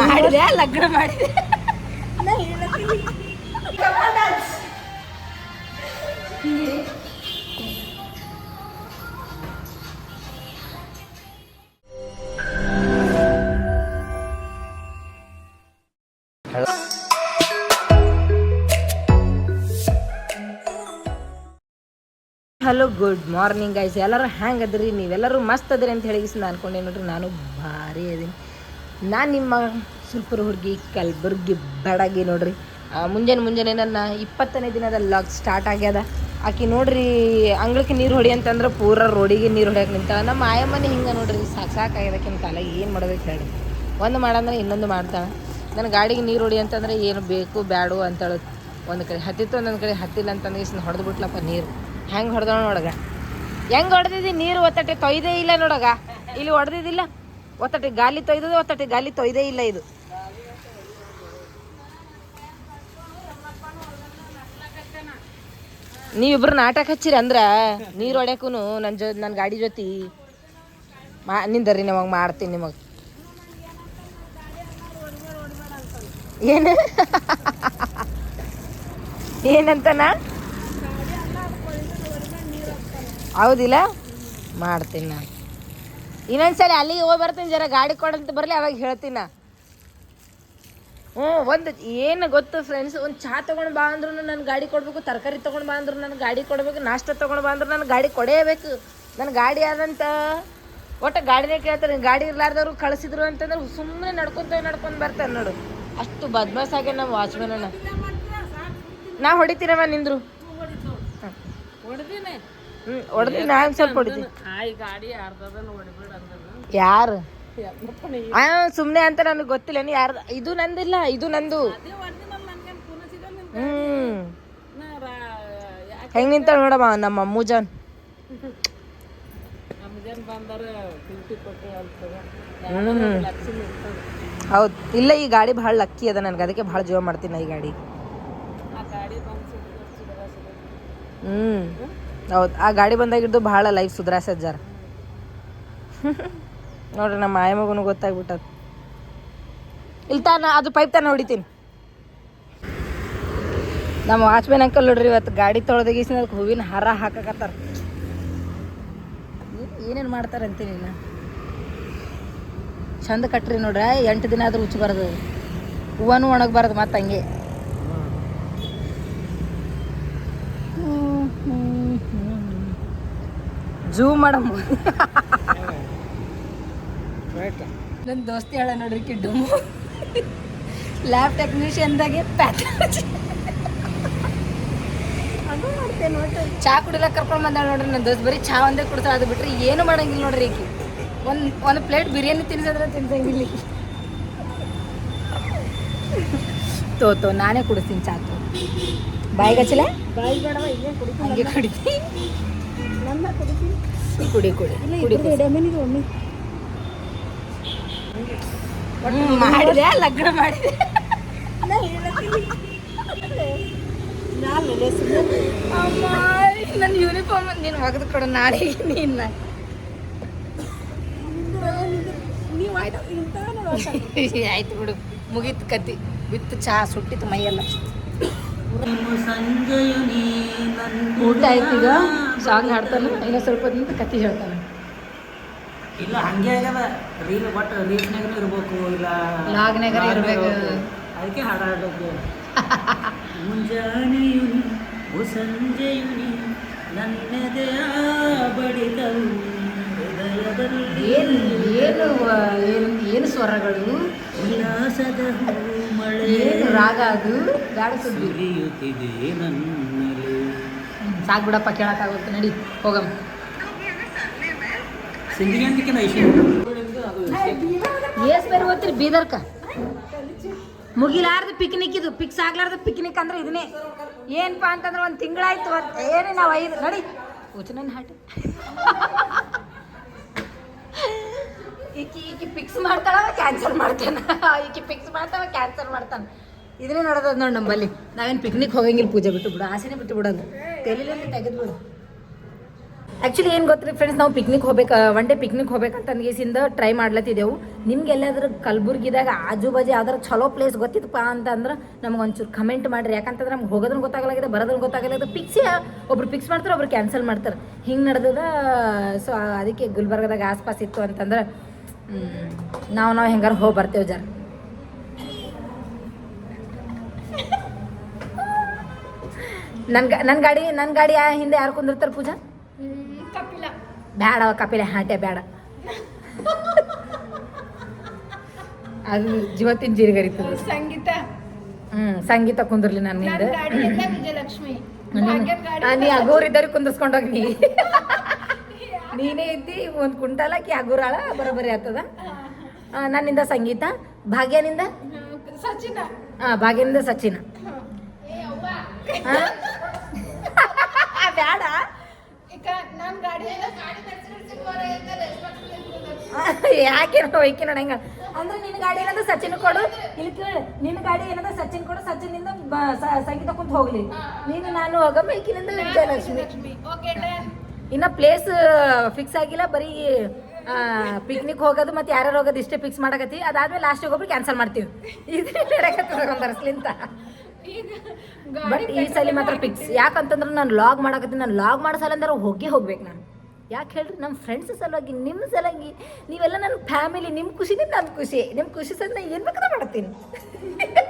ಮಾಡಿದೆ, ಲಗ್ನ ಮಾಡಿದೆ. ಹಲೋ ಗುಡ್ ಮಾರ್ನಿಂಗ್ ಗೈಸ್ ಎಲ್ಲರೂ ಹ್ಯಾಂಗೆ ಅದ್ರಿ? ನೀವೆಲ್ಲರೂ ಮಸ್ತ್ ಅದ್ರಿ ಅಂತ ಹೇಳಿ ನಾನು ಅನ್ಕೊಂಡೆ. ನೋಡ್ರಿ, ನಾನು ಭಾರಿ ಅದೀನಿ. ನಾನು ನಿಮ್ಮ ಸುಲ್ಪುರ ಹುಡುಗಿ ಕಲಬುರ್ಗಿ ಬಡಗಿ ನೋಡ್ರಿ. ಮುಂಜಾನೆ ಮುಂಜಾನೆ ನನ್ನ ಇಪ್ಪತ್ತನೇ ದಿನದ ಲಾಗ್ ಸ್ಟಾರ್ಟ್ ಆಗ್ಯದ. ಆಕಿ ನೋಡ್ರಿ, ಅಂಗಳಕ್ಕೆ ನೀರು ಹೊಡಿ ಅಂತಂದ್ರೆ ಪೂರ ರೋಡಿಗೆ ನೀರು ಹೊಡಿಯಕ್ಕೆ ನಿಂತ. ನಮ್ಮ ಆಯಮ್ಮನೆ ಹಿಂಗೆ ನೋಡ್ರಿ, ಸಾಕು ಸಾಕಾಗ್ಯದಕ್ಕಿನ ಕಾಲ. ಏನು ಮಾಡ್ಬೇಕು ಹೇಳಿ. ಒಂದು ಮಾಡಂದ್ರೆ ಇನ್ನೊಂದು ಮಾಡ್ತಾಳೆ. ನನ್ನ ಗಾಡಿಗೆ ನೀರು ಹೊಡಿ ಅಂತಂದ್ರೆ ಏನು ಬೇಕು, ಬ್ಯಾಡು ಅಂತೇಳಿ. ಒಂದು ಕಡೆ ಹತ್ತಿತ್ತು, ಒಂದೊಂದು ಕಡೆ ಹತ್ತಿಲ್ಲ ಅಂತಂದ್ರೆ ಇಷ್ಟು ಹೊಡೆದು ಬಿಟ್ಲಪ್ಪ ನೀರು. ಹೆಂಗೆ ಹೊಡೆದ ನೋಡಗ. ಹೆಂಗೆ ಹೊಡೆದಿದ್ದಿ ನೀರು ಒತ್ತಟೆ ತೊಯ್ದೇ ಇಲ್ಲ ನೋಡಗ. ಇಲ್ಲಿ ಹೊಡೆದಿದ್ದಿಲ್ಲ ಒತ್ತಟೆ ಗಾಲಿ ತೊಯ್ದು ಒತ್ತಟ್ಟಿ ಗಾಲಿ ತೊಯ್ದೇ ಇಲ್ಲ ಇದು. ನೀವಿಬ್ರು ನಾಟಕ ಹಚ್ಚಿರಿ ಅಂದ್ರ ನೀರು ಹೊಡ್ಯಾಕೂ ನನ್ನ ಜೊ ನನ್ನ ಗಾಡಿ ಜೊತೆ. ಮಾ ನಿಂದರಿ ನಿಮಗೆ ಮಾಡ್ತೀನಿ ನಿಮಗೆ. ಏನು? ಏನಂತನಾ? ಹೌದಿಲ್ಲ? ಮಾಡ್ತೀನಿ ನಾನು. ಇನ್ನೊಂದ್ಸಲ ಅಲ್ಲಿಗೆ ಹೋಗಿ ಬರ್ತೀನಿ ಜರ ಗಾಡಿ ಕೊಡಂತ ಬರಲಿ ಅವಾಗ ಹೇಳ್ತೀನಿ ನಾ. ಹ್ಞೂ ಒಂದು ಏನು ಗೊತ್ತು ಫ್ರೆಂಡ್ಸ್ ಒಂದು ಚಹಾ ತೊಗೊಂಡು ಬಾ ಅಂದ್ರೂ ನನ್ನ ಗಾಡಿ ಕೊಡಬೇಕು ತರಕಾರಿ ತೊಗೊಂಡು ಬಾ ಅಂದ್ರು ನನ್ನ ಗಾಡಿ ಕೊಡಬೇಕು ನಾಷ್ಟ ತೊಗೊಂಡು ಬಾ ಅಂದ್ರೆ ನನ್ನ ಗಾಡಿ ಕೊಡೇಬೇಕು. ನನ್ನ ಗಾಡಿ ಆದಂತ ಒಟ್ಟು ಗಾಡಿನೇ ಕೇಳ್ತಾರೆ ಗಾಡಿ ಇರ್ಲಾರ್ದವ್ರು ಕಳಿಸಿದ್ರು ಅಂತಂದ್ರೆ ಸುಮ್ಮನೆ ನಡ್ಕೊಂತ ನಡ್ಕೊಂಡು ಬರ್ತಾರೆ ನೋಡು. ಅಷ್ಟು ಬದ್ಮಾಸ್ ಆಗ್ಯ ನಮ್ಮ ವಾಚ್ಮನ್ ನಾ ಹೊಡಿತೀರವ ನಿಂದ್ರು. ಹ್ಞೂ ಹೊಡೆದಿ ನಾನು ಸ್ವಲ್ಪ ಹೊಡಿತೀನಿ ಯಾರು? ಆ ಸುಮ್ಮನೆ ಅಂತ ನನಗೆ ಗೊತ್ತಿಲ್ಲ, ನೀ ಯಾರು ಇದು ನಂದಿಲ್ಲ, ಇದು ನಂದು. ಹ್ಮ್. ಹೆಂಗ್ ನಿಂತ ನೋಡಮ್ಮ, ನಮ್ಮ ಅಮ್ಮುಜಾನ್. ಹೌದು, ಇಲ್ಲ, ಈ ಗಾಡಿ ಭಾಳ ಲಕ್ಕಿ ಅದ ನನಗೆ, ಅದಕ್ಕೆ ಭಾಳ ಜೀವ ಮಾಡ್ತೀನಿ ಈ ಗಾಡಿ. ಹ್ಮ್. ಹೌದು. ಆ ಗಾಡಿ ಬಂದಾಗಿದ್ದು ಭಾಳ ಲೈಫ್ ಸುಧಾರಿಸದ ಜರ ನೋಡ್ರಿ ನಮ್ಮ ಆಯ ಮಗನು ಗೊತ್ತಾಗ್ಬಿಟ್ಟದ. ಇಲ್ಲಿ ತಾನ, ಅದು ಪೈಪ್ ತಾನ ಹೊಡಿತೀನಿ. ನಮ್ಮ ವಾಚ್ಮ್ಯಾನ್ ಅಂಕಲ್ ನೋಡ್ರಿ ಇವತ್ತು ಗಾಡಿ ತೊಳೆದಗೀಸಿನ ಹೂವಿನ ಹಾರ ಹಾಕಕತ್ತಾರ. ಏನೇನು ಮಾಡ್ತಾರೆ ಅಂತೀನಿ ಚಂದ ಕಟ್ರಿ ನೋಡ್ರಿ ಎಂಟು ದಿನ ಆದ್ರೂ ಉಚ್ಚಬಾರ್ದು ಹೂವನು ಒಣಗಬಾರ್ದು ಮತ್ತೆ ಹಂಗೆ. ಜೂ ಮಾಡಮ್ಮ. ನನ್ನ ದೋಸ್ತಿ ಹೇಳ ನೋಡ್ರಿ ಕಿಡ್ಡು. ಲ್ಯಾಬ್ ಟೆಕ್ನಿಷಿಯನ್ದಾಗೆ ಪ್ಯಾಥಾಲಜಿ ಚಾ ಕುಡಿಲಕ್ಕೆ ಕರ್ಕೊಂಡು ಬಂದಾಳ ನೋಡ್ರಿ ನನ್ನ ದೋಸ್ತ್. ಬರೀ ಚಾ ಒಂದೇ ಕುಡ್ತಾಳೆ ಅದು ಬಿಟ್ರೆ ಏನು ಮಾಡಂಗಿಲ್ಲ ನೋಡ್ರಿ ಈಕಿ. ಒಂದು ಒಂದು ಪ್ಲೇಟ್ ಬಿರಿಯಾನಿ ತಿನ್ಸಂದ್ರೆ ತಿನ್ಸಂಗಿಲ್ಲ ತೋ ತೋ ನಾನೇ ಕುಡಿಸ್ತೀನಿ ಚಾ ತೋ. ಬಾಯಿಗೆ ಕುಡಿತೀನಿ. ಹಂಗೆ ಕುಡಿತೀನಿ ಕುಡಿ ಕುಡಿ ಕುಡಿ ಹ್ಮ್, ಮಾಡಿದೆ ಲಗ್ನ ಮಾಡಿದೆ. ನನ್ನ ಯೂನಿಫಾರ್ಮ್ ನೀನು ಒಗೆದು ಕೊಡು ನಾಳೆ ನಿನ್ನ ಆಯ್ತು? ಬಿಡು ಮುಗೀತು ಕತ್ತಿ ಬಿತ್ತು ಚಹಾ ಸುಟ್ಟಿತ್ತು ಮೈಯೆಲ್ಲ. ಊಟ ಆಯ್ತು ಈಗ. ಸಾಂಗ್ ಹಾಡ್ತಾನೆ. ಇನ್ನೂ ಸ್ವಲ್ಪ ಹೊತ್ತಿನ ಕತೆ ಹೇಳ್ತಾನೆ. ಇಲ್ಲ ಹಂಗೆ ಆಗ್ಯದ. ರೀಲ್ ಒಟ್ಟು ರೀಲ್ಸ್ನಾಗನು ಇರ್ಬೇಕು ಇಲ್ಲ ಲಾಗ್ನಾಗರ ಇರ್ಬೇಕು. ಅದಕ್ಕೆ ಹಾಡಾಡಬೇಕು. ಮುಂಜಾನೆಯು ಓ ಸಂಜೆಯು ನನ್ನದೇ ಬಡಿದವು ಏನು ಏನು ಏನು ಏನು ಸ್ವರಗಳು? ವಿಲಾಸದ ಹೂ ಏನು ರಾಗ ಅದು? ಸುದ್ದಿ. ಸಾಕು ಬಿಡಪ್ಪ ಕೇಳಕ್ಕಾಗುತ್ತೆ ನಡಿ ಐಶು ಏಸ್ ಬೇರೆ ಓದ್ತೀರಿ ಬೀದರ್ಕ? ಮುಗಿಲಾರ್ದು ಪಿಕ್ನಿಕ್ ಇದು. ಪಿಕ್ಸ್ ಆಗ್ಲಾರ್ದು ಪಿಕ್ನಿಕ್ ಅಂದ್ರೆ ಇದನ್ನೇ. ಏನಪ್ಪಾ ಅಂತಂದ್ರೆ ಒಂದು ತಿಂಗಳಾಯ್ತು ಏನೇ ನಾವು ಐದು ನಡಿ. ಹಾಟ್ ಈಕಿ ಈಕಿ ಫಿಕ್ಸ್ ಮಾಡ್ತಾಳ ಕ್ಯಾನ್ಸಲ್ ಮಾಡ್ತಾನ. ಈಕಿ ಫಿಕ್ಸ್ ಮಾಡ್ತಾವ ಕ್ಯಾನ್ಸಲ್ ಮಾಡ್ತಾನ. ಇದನ್ನೇ ನೋಡೋದು ನೋಡಿ ನಮ್ಮಲ್ಲಿ. ನಾವೇನು ಪಿಕ್ನಿಕ್ ಹೋಗಂಗಿಲ್ಲ ಪೂಜೆ ಬಿಟ್ಟು ಬಿಡು, ಆಸೆನೇ ಬಿಟ್ಟು ಬಿಡೋದು ತೆಲಿಲಲ್ಲಿ ತೆಗೆದ್ಬಿಡು. ಆ್ಯಕ್ಚುಲಿ ಏನು ಗೊತ್ತ್ರಿ ಫ್ರೆಂಡ್ಸ್ ನಾವು ಪಿಕ್ನಿಕ್ ಹೋಗ್ಬೇಕು ಒನ್ ಡೇ ಪಿಕ್ನಿಕ್ ಹೋಗ್ಬೇಕಂತ ಅನ್ಗೇಸಿಂದ ಟ್ರೈ ಮಾಡ್ಲತ್ತಿದ್ದೆವು. ನಿಮ್ಗೆ ಎಲ್ಲಾದ್ರೂ ಕಲಬುರ್ಗಿದಾಗ ಆಜು ಬಾಜು ಯಾವ್ದಾರು ಚಲೋ ಪ್ಲೇಸ್ ಗೊತ್ತಿತ್ತಪ್ಪ ಅಂತಂದ್ರೆ ನಮ್ಗೆ ಒಂಚೂರು ಕಮೆಂಟ್ ಮಾಡಿರಿ. ಯಾಕಂತಂದ್ರೆ ನಮ್ಗೆ ಹೋಗೋದನ್ನ ಗೊತ್ತಾಗಲಾಗಿದೆ ಬರೋದನ್ನು ಗೊತ್ತಾಗಲಾಗಿದೆ ಫಿಕ್ಸ್ ಒಬ್ರು ಫಿಕ್ಸ್ ಮಾಡ್ತಾರೆ, ಒಬ್ರು ಕ್ಯಾನ್ಸಲ್ ಮಾಡ್ತಾರೆ. ಹಿಂಗೆ ನಡೆದದ ಸೊ ಅದಕ್ಕೆ ಗುಲ್ಬರ್ಗದಾಗ ಆಸ್ಪಾಸ್ ಇತ್ತು ಅಂತಂದ್ರೆ ನಾವು ನಾವು ಹೆಂಗಾರ ಹೋಗಿ ಬರ್ತೇವೆ ಜರ. ನನ್ ನನ್ನ ಗಾಡಿ ನನ್ನ ಗಾಡಿ ಯಾ- ಹಿಂದೆ ಯಾರು ಕುಂದಿರ್ತಾರೆ ಪೂಜಾ? ಕಪಿಲ. ಬೇಡ ಕಪಿಲೆ ಹಾಟೆ ಬೇಡ ಅದು ಜೀವತ್ತಿನ ಜೀರಿಗರಿತದ. ಸಂಗೀತ. ಹ್ಮ್ ಸಂಗೀತ ಕುಂದಿರ್ಲಿ ನನ್ನ ಹಿಂದೆ ನೀ ಅಗೋರಿದ್ದವ್ರಿಗೆ ಕುಂದಿರ್ಸ್ಕೊಂಡೋಗಿ ನೀ. ನೀನೇ ಇದ್ದಿ ಒಂದು ಕುಂಟಲ ಕಿ ಅಗುರಾಳ ಬರೋಬರಿ ಆಗ್ತದ. ನನ್ನಿಂದ ಸಂಗೀತ ಭಾಗ್ಯನಿಂದ? ಸಚಿನ. ಆ, ಭಾಗ್ಯನಿಂದ ಸಚಿನ? ಬೇಡ ಯಾಕೆ ವೈಕಿ ನೋಡ ಹೆಂಗ? ಅಂದ್ರೆ ನಿನ್ನ ಗಾಡಿ ಏನಂದ್ರೆ ಸಚಿನ್ ಕೊಡು. ಇಲ್ಲಿ ಕೇಳು ನಿನ್ನ ಗಾಡಿ ಏನಂದ್ರೆ ಸಚಿನ್ ಕೊಡು ಸಚಿನ್ ಸ- ಸಂಗೀತ ಕುಂತ ಹೋಗ್ಲಿ. ನೀನು ನಾನು ಹೋಗಮ್ಮ ಈಕಿನಿಂದ ವಿಜಯಲಕ್ಷ್ಮಿ. ಇನ್ನ ಪ್ಲೇಸ್ ಫಿಕ್ಸ್ ಆಗಿಲ್ಲ, ಬರೀ ಪಿಕ್ನಿಕ್ ಹೋಗೋದು ಮತ್ತೆ ಯಾರ್ಯಾರು ಹೋಗೋದು ಇಷ್ಟೇ ಫಿಕ್ಸ್ ಮಾಡಕತ್ತಿ. ಅದಾದ್ಮೇಲೆ ಲಾಸ್ಟಿಗೆ ಒಬ್ರು ಕ್ಯಾನ್ಸಲ್ ಮಾಡ್ತೀವಿ. ಬಟ್ ಈ ಸಲ ಮಾತ್ರ ಫಿಕ್ಸ್ ಯಾಕಂತಂದ್ರೆ ನಾನು ಲಾಗ್ ಮಾಡಕತ್ತೀನಿ. ನಾನು ಲಾಗ್ ಮಾಡೋ ಅಂದ್ರೆ ಹೋಗೇ ಹೋಗ್ಬೇಕು ನಾನು. ಯಾಕೆ ಹೇಳ್ರಿ? ನಮ್ಮ ಫ್ರೆಂಡ್ಸ್ ಸಲುವಾಗಿ ನಿಮ್ಮ ಸಲುವಾಗಿ. ನೀವೆಲ್ಲ ನನ್ನ ಫ್ಯಾಮಿಲಿ ನಿಮ್ಮ ಖುಷಿನೇ ನನ್ನ ಖುಷಿ. ನಿಮ್ಮ ಖುಷಿ ಸಲ ನಾನು ಏನು ಬೇಕಾದ್ರೆ ಮಾಡ್ತೀನಿ.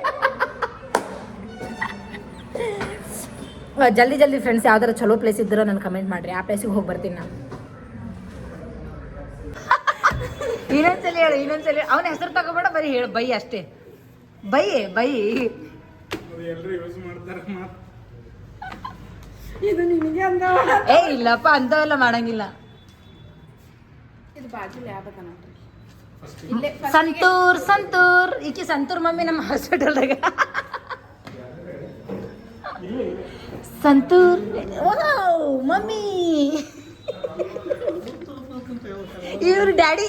ಜಲ್ದಿ ಜಲ್ದಿ ಫ್ರೆಂಡ್ಸ್ ಯಾವ್ದಾರ ಚಲೋ ಪ್ಲೇಸ್ ಇದ್ದರೂ ನಾನು ಕಮೆಂಟ್ ಮಾಡ್ರಿ. ಆ ಪ್ಲೇಸಿಗೆ ಹೋಗಿ ಬರ್ತೀನಿ ನಾನು. ಇನ್ನೊಂದ್ಸಲಿ ಹೇಳು ಇನ್ನೊಂದ್ಸಲಿ ಅವನ ಹೆಸರು ತಗೋಬೇಡ ಬರೀ ಹೇಳು. ಬೈ ಅಷ್ಟೇ. Bye bye. ಎಲ್ಲರೂ ಯೂಸ್ ಮಾಡ್ತಾರೆ ಮಾತು ಇದು ನಿಮಗೆ ಅಂದ ಏ ಇಲ್ಲಪ್ಪ ಅಂತವೆಲ್ಲ ಮಾಡಂಗಿಲ್ಲ. ಸಂತೂರ್ ಸಂತೂರ್. ಈಕಿ ಸಂತೂರ್ ಮಮ್ಮಿ ನಮ್ಮ ಹಾಸ್ಪಿಟಲ್ದಾಗ ಸಂತೂರ್. Wow mummy. ಇವ್ರು ಡ್ಯಾಡಿ.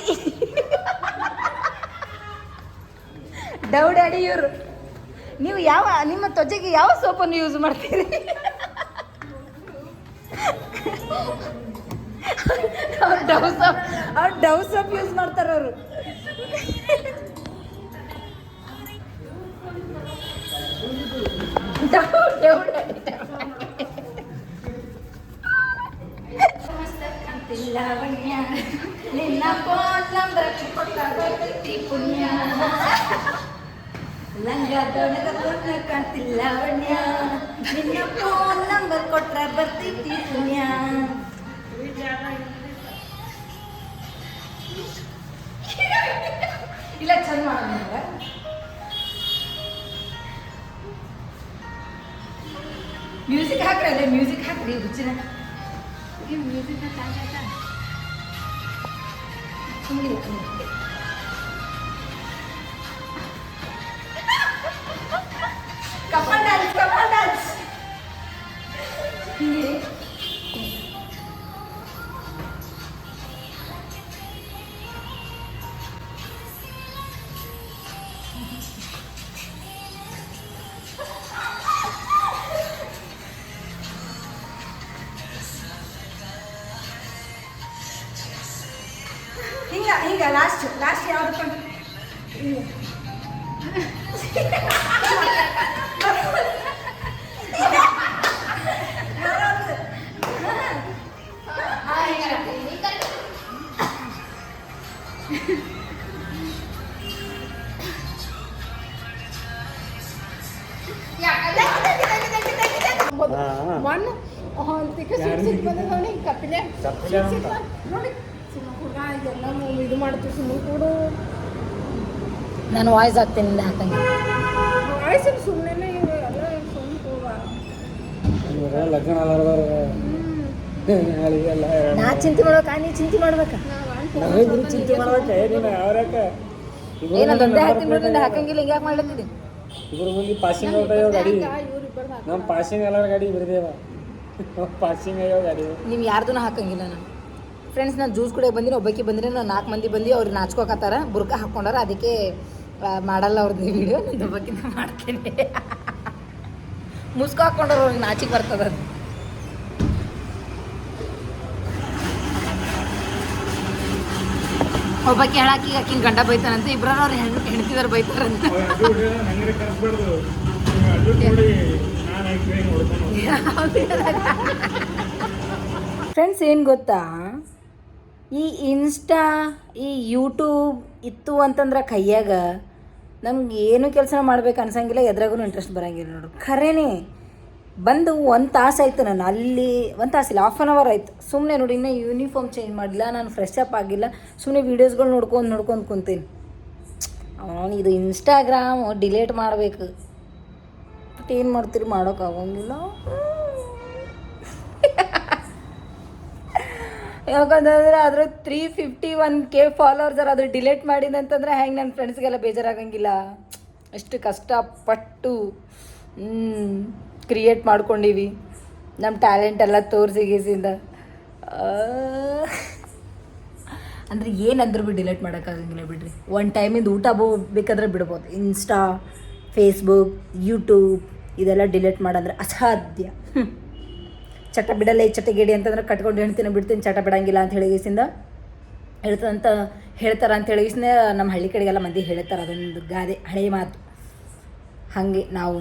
ಡವ್ ಡ್ಯಾಡಿ ಇವರು. ನೀವು ಯಾವ, ನಿಮ್ಮ ತ್ವಚೆಗೆ ಯಾವ ಸೋಪನ್ನು ಯೂಸ್ ಮಾಡ್ತೀರಿ? ಅವ್ರು ಡವ್ ಸೋಪ್, ಅವ್ರು ಡವ್ ಸೋಪ್ ಯೂಸ್ ಮಾಡ್ತಾರೆ ಅವರು. ಡವ್ ಡವ್ ಡ್ಯಾಡಿ. ಲಾವಣ್ಯ ನಿನ್ನ ಫೋನ್ ನಂಬರ್ ಕೊಟ್ಟಿ ಪುಣ್ಯ ಲಂಗ ದೊಣದ ಪುಣ್ಯ ಕಾಣ್ತಿಲ್ಲ ಲಾವಣ್ಯ ನಿನ್ನ ಫೋನ್ ನಂಬರ್ ಕೊಟ್ರ ಬರ್ತಿದ್ದಿ ಪುಣ್ಯ ಇಲ್ಲ ಚಂದ ಮಾಡೋಣ ಮ್ಯೂಸಿಕ್ ಹಾಕ್ರಿ ಅಲ್ಲೇ ಮ್ಯೂಸಿಕ್ ಹಾಕ್ರಿ ಹುಚ್ಚಿನ ಸುಮ್ಮನೆ ಕಪಲ್ ಡ್ಯಾನ್ಸ್ ಕಪಲ್ ಡ್ಯಾನ್ಸ್ ಹಿಂಗ ಒನ್ ಹೊಂತಿಕ ಸಿಟ್ ಸಿಟ್ ಬಂದದವನಿ ಕಪಿಲೆ ಕಪಿಲೆ ಅಂತ. ನೋಡಿ ಸುಮ್ಮ ಕೂಡ ಇದೆಲ್ಲ ಇದು ಮಾಡ್ತೀವಿ ಸುಮ್ಮ ಕೂಡು ನಾನು ವಾಯ್ಸ್ ಹಾಕ್ತೀನಿ ಹಾಕಂಗೆ ಎಲ್ಲ ನಾ ಚಿಂತೆ ಮಾಡ್ಬೇಕಾ? ನೀ ಚಿಂತೆ ಮಾಡ್ಬೇಕಾ? ಚಿಂತೆ ಮಾಡ್ಬೇಕ? ನೋಡಿ ಹಾಕಂಗಿಲ್ಲ ಹಿಂಗೆ ಯಾಕೆ ಮಾಡ್ಲತ್ತಿದ್ದೆ ಇಬ್ರು ಮುಂದೆ ಪಾಸಿಂಗ್ ಔಟ್ ಆಗ್ಯಾವ ಗಾಡಿ. ನಮ್ಮ ಪಾಸಿಂಗ್ ಎಲ್ಲರ ಗಾಡಿ ಬಿಡ್ದೇವ ಪಾಸಿಂಗ್ ಆಗ್ಯಾವ ಗಾಡಿ. ನೀವು ಯಾರ್ದೂ ಹಾಕಂಗಿಲ್ಲ ನಾನು. ಫ್ರೆಂಡ್ಸ್ ನಾನು ಜ್ಯೂಸ್ ಕುಡಿಯೋಕೆ ಬಂದಿನಿ ಒಬ್ಬಕ್ಕೆ ಬಂದಿನಿ ನಾನು ನಾಲ್ಕು ಮಂದಿ ಬಂದು ಅವ್ರು ನಾಚ್ಕೋಕತ್ತಾರ ಬುರ್ಕ ಹಾಕ್ಕೊಂಡಾರ ಅದಕ್ಕೆ ಮಾಡಲ್ಲ ಅವ್ರದ್ದು ವಿಡಿಯೋ ಬಗ್ಗೆ ಮಾಡ್ತೀನಿ. ಮುಸ್ಕು ಹಾಕ್ಕೊಂಡ್ರೆ ಅವ್ರಿಗೆ ನಾಚಿಗೆ ಬರ್ತದ ಅದು. ಒಬ್ಬಕ್ಕೆ ಹೇಳಕ್ಕೆ ಈಗ ಆಕಿನ ಗಂಡ ಬೈತಾನಂತೆ. ಇಬ್ಬರನ್ನ ಅವ್ರು ಹೆಣ್ ಹೆಣ್ತಿದಾರ ಬೈತಾರಂತ. ಫ್ರೆಂಡ್ಸ್ ಏನು ಗೊತ್ತಾ? ಈ ಇನ್ಸ್ಟಾ ಈ ಯೂಟ್ಯೂಬ್ ಇತ್ತು ಅಂತಂದ್ರೆ ಕೈಯಾಗ ನಮ್ಗೆ ಏನು ಕೆಲಸ ಮಾಡ್ಬೇಕು ಅನ್ಸಂಗಿಲ್ಲ ಎದ್ರಾಗೂ ಇಂಟ್ರೆಸ್ಟ್ ಬರಂಗಿಲ್ಲ ನೋಡ್ರಿ ಖರೇನೆ, ಬಂದು ಒಂದು ತಾಸು ಆಯ್ತು ನಾನು ಅಲ್ಲಿ, ಒಂದು ತಾಸಿಲ್ಲ ಹಾಫ್ ಆನ್ ಅವರ್ ಆಯ್ತು. ಸುಮ್ಮನೆ ನೋಡಿ, ಇನ್ನೂ ಯೂನಿಫಾರ್ಮ್ ಚೇಂಜ್ ಮಾಡಿಲ್ಲ ನಾನು ಫ್ರೆಶ್ ಅಪ್ ಆಗಿಲ್ಲ. ಸುಮ್ಮನೆ ವೀಡಿಯೋಸ್ಗಳು ನೋಡ್ಕೊಂಡು ನೋಡ್ಕೊಂಡು ಕುಂತೀನಿ. ಅವನು ಇದು ಇನ್ಸ್ಟಾಗ್ರಾಮ್ ಡಿಲೇಟ್ ಮಾಡಬೇಕು. ಬಟ್ ಏನು ಮಾಡ್ತೀರಿ ಮಾಡೋಕ್ಕಾಗಂಗಿಲ್ಲ ಯಾಕಂತಂದ್ರೆ ಅದ್ರ three fifty one K followers ಅದ್ರ ಡಿಲೀಟ್ ಮಾಡಿದೆ ಅಂತಂದ್ರೆ ಹೆಂಗೆ ನನ್ನ ಫ್ರೆಂಡ್ಸ್ಗೆಲ್ಲ ಬೇಜಾರಾಗಂಗಿಲ್ಲ. ಅಷ್ಟು ಕಷ್ಟಪಟ್ಟು ಕ್ರಿಯೇಟ್ ಮಾಡ್ಕೊಂಡಿವಿ. ನಮ್ಮ ಟ್ಯಾಲೆಂಟ್ ಎಲ್ಲ ತೋರಿಸಿ ಗೀಸಿಂದ. ಅಂದರೆ ಏನಂದ್ರೂ ಬಿ ಡಿಲೀಟ್ ಮಾಡೋಕ್ಕಾಗಂಗಿಲ್ಲ ಬಿಡ್ರಿ. ಒನ್ ಟೈಮಿಂದ ಊಟ ಬೇಕಾದ್ರೆ ಬಿಡ್ಬೋದು. ಇನ್ಸ್ಟಾ ಫೇಸ್ಬುಕ್ ಯೂಟ್ಯೂಬ್ ಇದೆಲ್ಲ ಡಿಲೀಟ್ ಮಾಡಂದ್ರೆ ಅಸಾಧ್ಯ. ಚಟ ಬಿಡಲ್ಲ ಈ ಚಟಗಿಡಿ ಅಂತಂದ್ರೆ ಕಟ್ಕೊಂಡು ಹೆಣ್ತೀನಿ ಬಿಡ್ತೀನಿ, ಚಟ ಬಿಡಂಗಿಲ್ಲ ಅಂತ ಹೇಳಿಗಿಸಿಂದ ಹೇಳ್ತದಂತ ಹೇಳ್ತಾರ ಅಂತ ಹೇಳಿಗಿಸಿಂದ ನಮ್ಮ ಹಳ್ಳಿ ಕಡೆಗೆಲ್ಲ ಮಂದಿ ಹೇಳ್ತಾರೆ ಅದೊಂದು ಗಾದೆ ಹಳೆಯ ಮಾತು. ಹಾಗೆ ನಾವು.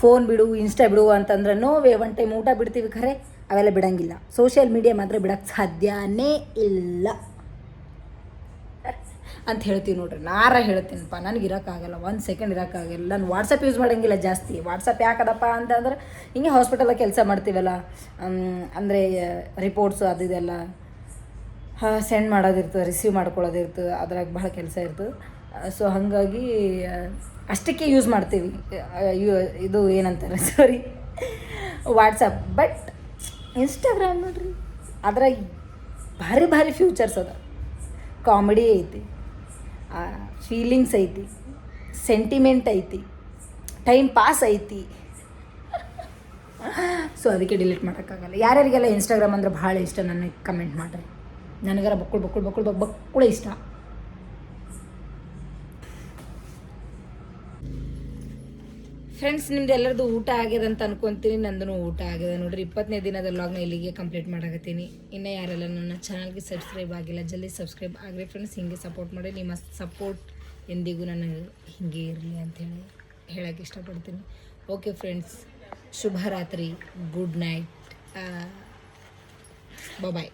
ಫೋನ್ ಬಿಡು, ಇನ್ಸ್ಟಾ ಬಿಡು ಅಂತಂದ್ರೆ ನೋವೇ ಒನ್ ಟೈಮ್ ಊಟ ಬಿಡ್ತೀವಿ ಖರೆ, ಅವೆಲ್ಲ ಬಿಡಂಗಿಲ್ಲ. ಸೋಷಿಯಲ್ ಮೀಡಿಯಾ ಮಾತ್ರ ಬಿಡಕ್ಕೆ ಸಾಧ್ಯನೇ ಇಲ್ಲ. ಅಂತ ಹೇಳ್ತೀವಿ ನೋಡ್ರಿ. ನಾರ ಹೇಳ್ತೀನಪ್ಪ. ನನಗೆ ಇರೋಕ್ಕಾಗಲ್ಲ. ಒಂದು ಸೆಕೆಂಡ್ ಇರೋಕ್ಕಾಗಲ್ಲ. ನಾನು ವಾಟ್ಸಪ್ ಯೂಸ್ ಮಾಡೋಂಗಿಲ್ಲ ಜಾಸ್ತಿ. ವಾಟ್ಸಪ್ ಯಾಕದಪ್ಪ ಅಂತಂದ್ರೆ ಹಿಂಗೆ ಹಾಸ್ಪಿಟಲಾಗ ಕೆಲಸ ಮಾಡ್ತೀವಲ್ಲ ಅಂದರೆ ರಿಪೋರ್ಟ್ಸು ಅದು ಇದೆಲ್ಲ ಸೆಂಡ್ ಮಾಡೋದಿರ್ತದೆ ರಿಸೀವ್ ಮಾಡ್ಕೊಳ್ಳೋದಿರ್ತದೆ. ಅದ್ರಾಗ ಭಾಳ ಕೆಲಸ ಇರ್ತದೆ. ಸೊ ಹಾಗಾಗಿ, ಅಷ್ಟಕ್ಕೆ ಯೂಸ್ ಮಾಡ್ತೀವಿ. ಇದು ಏನಂತಾರೆ? ಸಾರಿ ವಾಟ್ಸಪ್ ಬಟ್ ಇನ್ಸ್ಟಾಗ್ರಾಮ್ ನೋಡ್ರಿ. ಅದ್ರಾಗ ಭಾರಿ ಭಾರಿ ಫ್ಯೂಚರ್ಸ್ ಅದ. ಕಾಮಿಡಿ ಐತಿ. ಫೀಲಿಂಗ್ಸ್ ಐತಿ ಸೆಂಟಿಮೆಂಟ್ ಐತಿ ಟೈಮ್ ಪಾಸ್ ಐತಿ. ಸೊ ಅದಕ್ಕೆ ಡಿಲೀಟ್ ಮಾಡೋಕ್ಕಾಗಲ್ಲ. ಯಾರ್ಯಾರಿಗೆಲ್ಲ ಇನ್ಸ್ಟಾಗ್ರಾಮ್ ಅಂದ್ರೆ ಭಾಳ ಇಷ್ಟ ನನಗೆ ಕಮೆಂಟ್ ಮಾಡಿರಿ. ನನಗಾರ ಬಕ್ಕುಳ್ ಬಕ್ಕುಳ್ ಬಕ್ಕುಳ್ ಬಕ್ ಬಕ್ಕುಳ ಇಷ್ಟ. ಫ್ರೆಂಡ್ಸ್ ನಿಮ್ದು ಎಲ್ಲರದು ಊಟ ಆಗ್ಯದ ಅಂತ ಅನ್ಕೊಂತೀನಿ. ನಂದು ಊಟ ಆಗ್ಯದ ನೋಡ್ರಿ ಇಪ್ಪತ್ತನೇ ದಿನದ ಲಾಗ್ನ ಇಲ್ಲಿಗೆ ಕಂಪ್ಲೀಟ್ ಮಾಡಕತ್ತೀನಿ. ಇನ್ನು ಯಾರೆಲ್ಲ ನನ್ನ ಚಾನಲ್ಗೆ ಸಬ್ಸ್ಕ್ರೈಬ್ ಆಗಿಲ್ಲ, ಜಲ್ದಿ ಸಬ್ಸ್ಕ್ರೈಬ್ ಆಗ್ರಿ ಫ್ರೆಂಡ್ಸ್ ಹಿಂಗೆ ಸಪೋರ್ಟ್ ಮಾಡಿ, ನಿಮ್ಮ ಸಪೋರ್ಟ್ ಎಂದಿಗೂ ನನಗೆ ಹಿಂಗೆ ಇರಲಿ ಅಂಥೇಳಿ ಹೇಳಕ್ಕೆ ಇಷ್ಟಪಡ್ತೀನಿ. ಓಕೆ ಫ್ರೆಂಡ್ಸ್ ಶುಭರಾತ್ರಿ ಗುಡ್ ನೈಟ್ ಬಾಯ್